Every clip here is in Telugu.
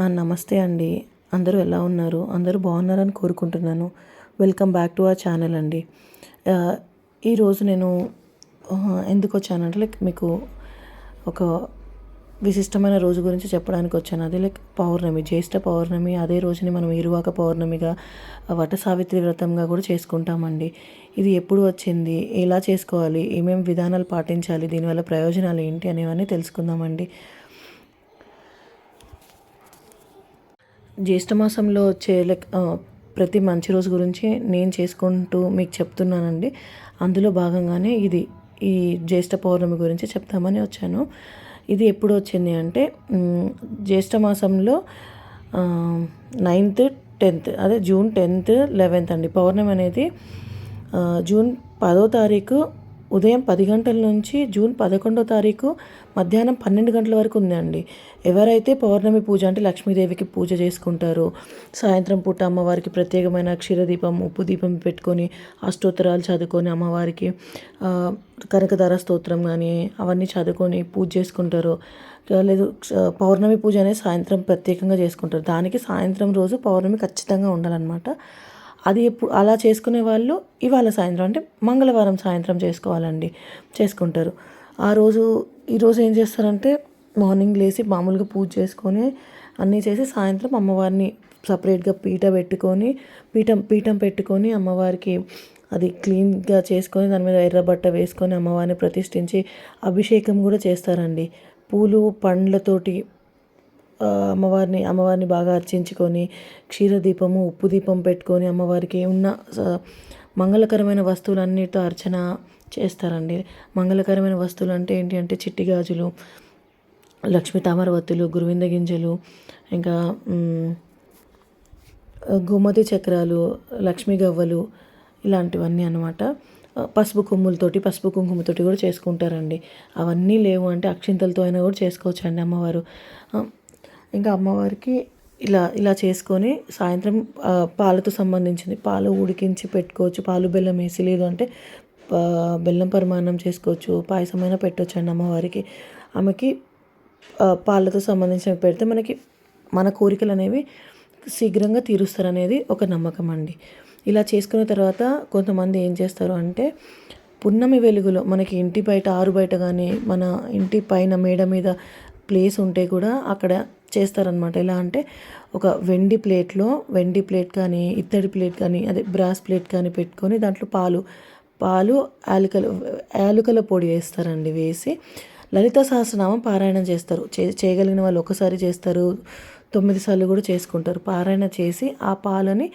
నమస్తే అండి. అందరూ ఎలా ఉన్నారు? అందరూ బాగున్నారని కోరుకుంటున్నాను. Welcome back to our channel అండి. ఈరోజు నేను ఎందుకు వచ్చానంటే లైక్ మీకు ఒక విశిష్టమైన రోజు గురించి చెప్పడానికి వచ్చాను. అది లైక్ పౌర్ణమి జ్యేష్ఠ పౌర్ణమి అదే రోజుని మనం ఇరువాక పౌర్ణమిగా వట సావిత్రి వ్రతంగా కూడా చేసుకుంటామండి. ఇది ఎప్పుడు వచ్చింది? ఎలా చేసుకోవాలి? ఏమేమి విధానాలు పాటించాలి? దీనివల్ల ప్రయోజనాలు ఏంటి? అనేవన్నీ తెలుసుకుందామండి. జ్యేష్ఠమాసంలో వచ్చే లైక్ ప్రతి మంచి రోజు గురించి నేను చేసుకుంటూ మీకు చెప్తున్నానండి. అందులో భాగంగానే ఇది ఈ జ్యేష్ఠ పౌర్ణమి గురించి చెప్తామని వచ్చాను. ఇది ఎప్పుడు వచ్చింది అంటే జ్యేష్ఠ మాసంలో నైన్త్ టెన్త్ అదే జూన్ టెన్త్ లెవెన్త్ అండి. పౌర్ణమి అనేది జూన్ పదో తారీఖు ఉదయం పది గంటల నుంచి జూన్ పదకొండో తారీఖు మధ్యాహ్నం పన్నెండు గంటల వరకు ఉందండి. ఎవరైతే పౌర్ణమి పూజ అంటే లక్ష్మీదేవికి పూజ చేసుకుంటారో సాయంత్రం పూట అమ్మవారికి ప్రత్యేకమైన క్షీరదీపం ఉప్పు దీపం పెట్టుకొని అష్టోత్తరాలు చదువుకొని అమ్మవారికి కనకధార స్తోత్రం కానీ అవన్నీ చదువుకొని పూజ చేసుకుంటారు లేదు పౌర్ణమి పూజ అనేది సాయంత్రం ప్రత్యేకంగా చేసుకుంటారు. దానికి సాయంత్రం రోజు పౌర్ణమి ఖచ్చితంగా ఉండాలన్నమాట. అది ఎప్పుడు అలా చేసుకునే వాళ్ళు ఇవాళ సాయంత్రం అంటే మంగళవారం సాయంత్రం చేసుకోవాలండి చేసుకుంటారు. ఆ రోజు ఈరోజు ఏం చేస్తారంటే మార్నింగ్ లేచి మామూలుగా పూజ చేసుకొని అన్నీ చేసి సాయంత్రం అమ్మవారిని సపరేట్గా పీట పెట్టుకొని పీఠం పీఠం పెట్టుకొని అమ్మవారికి అది క్లీన్గా చేసుకొని దాని మీద ఎర్రబట్ట వేసుకొని అమ్మవారిని ప్రతిష్ఠించి అభిషేకం కూడా చేస్తారండి. పూలు పండ్లతోటి అమ్మవారిని అమ్మవారిని బాగా అర్చించుకొని క్షీరదీపము ఉప్పు దీపం పెట్టుకొని అమ్మవారికి ఉన్న మంగళకరమైన వస్తువులన్నిటితో అర్చన చేస్తారండి. మంగళకరమైన వస్తువులు అంటే ఏంటి అంటే చిట్టి గాజులు లక్ష్మీ తామరవత్తులు గురువింద గింజలు ఇంకా గోమతి చక్రాలు లక్ష్మీ గవ్వలు ఇలాంటివన్నీ అనమాట పసుపు కొమ్ములతోటి పసుపు కుంకుమతోటి కూడా చేసుకుంటారండి. అవన్నీ లేవు అంటే అక్షింతలతో అయినా కూడా చేసుకోవచ్చు అండి అమ్మవారు ఇంకా అమ్మవారికి ఇలా ఇలా చేసుకొని సాయంత్రం పాలతో సంబంధించింది. పాలు ఉడికించి పెట్టుకోవచ్చు. పాలు బెల్లం వేసి లేదు అంటే బెల్లం పరిమాణం చేసుకోవచ్చు. పాయసమైన పెట్టవచ్చు అండి అమ్మవారికి. ఆమెకి పాలతో సంబంధించిన పెడితే మనకి మన కోరికలు అనేవి శీఘ్రంగా తీరుస్తారనేది ఒక నమ్మకం అండి. ఇలా చేసుకున్న తర్వాత కొంతమంది ఏం చేస్తారు అంటే పున్నమి వెలుగులో మనకి ఇంటి బయట ఆరు బయట కానీ మన ఇంటి పైన మేడ మీద ప్లేస్ ఉంటే కూడా అక్కడ చేస్తారనమాట ఎలా అంటే ఒక వెండి ప్లేట్లో వెండి ప్లేట్ కానీ ఇత్తడి ప్లేట్ కానీ అదే బ్రాస్ ప్లేట్ కానీ పెట్టుకొని దాంట్లో పాలు పాలు యాలకలు యాలకల పొడి వేస్తారండి వేసి. లలిత సహస్రనామం పారాయణం చేస్తారు. చే చేయగలిగిన వాళ్ళు ఒకసారి చేస్తారు. తొమ్మిది సార్లు కూడా చేసుకుంటారు. పారాయణ చేసి ఆ పాలని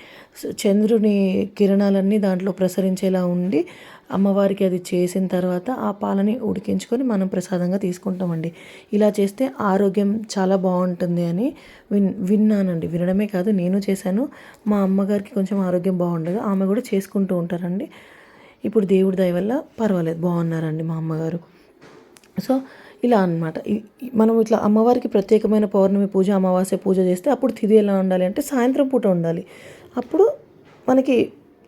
చంద్రుని కిరణాలన్నీ దాంట్లో ప్రసరించేలా ఉండి అమ్మవారికి అది చేసిన తర్వాత ఆ పాలని ఉడికించుకొని మనం ప్రసాదంగా తీసుకుంటామండి. ఇలా చేస్తే ఆరోగ్యం చాలా బాగుంటుంది అని విన్ విన్నానండి. వినడమే కాదు నేను చేశాను. మా అమ్మగారికి కొంచెం ఆరోగ్యం బాగుండదు. ఆమె కూడా చేసుకుంటూ ఉంటారండి. ఇప్పుడు దేవుడి దయ వల్ల పర్వాలేదు. బాగున్నారండి మా అమ్మగారు. సో ఇలా అనమాట మనం ఇట్లా అమ్మవారికి ప్రత్యేకమైన పౌర్ణమి పూజ అమావాస్య పూజ చేస్తే అప్పుడు తిథి ఎలా ఉండాలి అంటే సాయంత్రం పూట ఉండాలి. అప్పుడు మనకి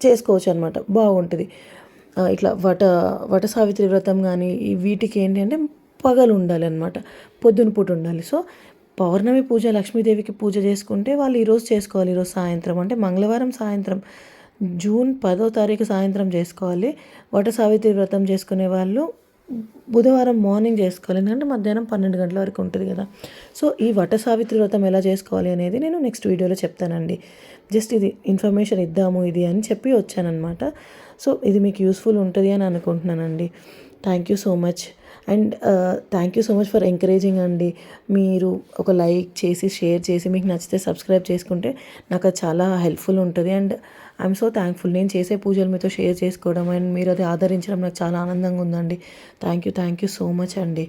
చేసుకోవచ్చు అనమాట బాగుంటుంది. ఇట్లా వట వట సావిత్రి వ్రతం కానీ వీటికి ఏంటి అంటే పగలు ఉండాలి అనమాట పొద్దున పూట ఉండాలి. సో పౌర్ణమి పూజ లక్ష్మీదేవికి పూజ చేసుకుంటే వాళ్ళు ఈరోజు చేసుకోవాలి. ఈరోజు సాయంత్రం అంటే మంగళవారం సాయంత్రం జూన్ పదో తారీఖు సాయంత్రం చేసుకోవాలి. వట సావిత్రి వ్రతం చేసుకునే వాళ్ళు బుధవారం మార్నింగ్ చేసుకోవాలి ఎందుకంటే మధ్యాహ్నం పన్నెండు గంటల వరకు ఉంటుంది కదా. సో ఈ వట సావిత్రి వ్రతం ఎలా చేసుకోవాలి అనేది నేను నెక్స్ట్ వీడియోలో చెప్తానండి. జస్ట్ ఇది ఇన్ఫర్మేషన్ ఇద్దాము ఇది అని చెప్పి వచ్చానమాట సో ఇది మీకు యూస్ఫుల్ ఉంటుంది అని అనుకుంటున్నానండి. Thank you so much. And thank you so much for encouraging అండి. మీరు ఒక లైక్ చేసి షేర్ చేసి మీకు నచ్చితే సబ్స్క్రైబ్ చేసుకుంటే నాకు అది చాలా హెల్ప్ఫుల్ ఉంటుంది. And I'm so thankful. నేను చేసే పూజలు మీతో షేర్ చేసుకోవడం అండ్ మీరు అది ఆదరించడం నాకు చాలా ఆనందంగా ఉందండి. Thank you thank you so much అండి.